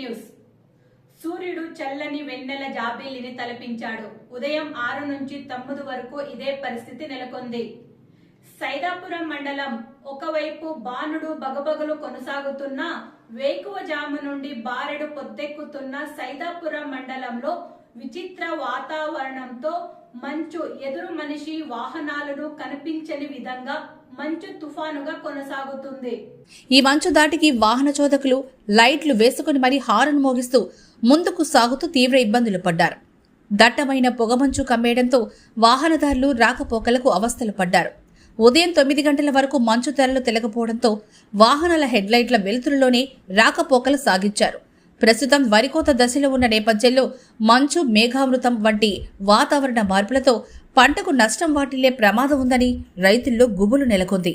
News సూర్యుడు చల్లని వెన్నెల జాబీలిని తలపించాడు. ఉదయం ఆరు నుంచి తొమ్మిది వరకు ఇదే పరిస్థితి నెలకొంది. సైదాపురం మండలం ఒకవైపు బాణుడు బగబగలు కొనసాగుతున్న వేకువ జాము నుండి బారెడు పొద్దెక్కుతున్న సైదాపురం మండలంలో విచిత్ర వాతావరణంతో మంచు ఎదురు మనిషి వాహనాలను కనిపించని విధంగా మంచు తుఫానుగా కొనసాగుతుంది. ఈ మంచు దాటికి వాహన చోదకులు లైట్లు వేసుకుని మరీ హారన్ మోగిస్తూ ముందుకు సాగుతూ తీవ్ర ఇబ్బందులు పడ్డారు. దట్టమైన పొగమంచు కమ్మేయడంతో వాహనదారులు రాకపోకలకు అవస్థలు పడ్డారు. ఉదయం తొమ్మిది గంటల వరకు మంచు తెరలు తెలకపోవడంతో వాహనాల హెడ్లైట్ల వెలుతురులోనే రాకపోకలు సాగించారు. ప్రస్తుతం వరికోత దశలో ఉన్న నేపథ్యంలో మంచు మేఘామృతం వంటి వాతావరణ మార్పులతో పంటకు నష్టం వాటిల్లే ప్రమాదం ఉందని రైతుల్లో గుబులు నెలకొంది.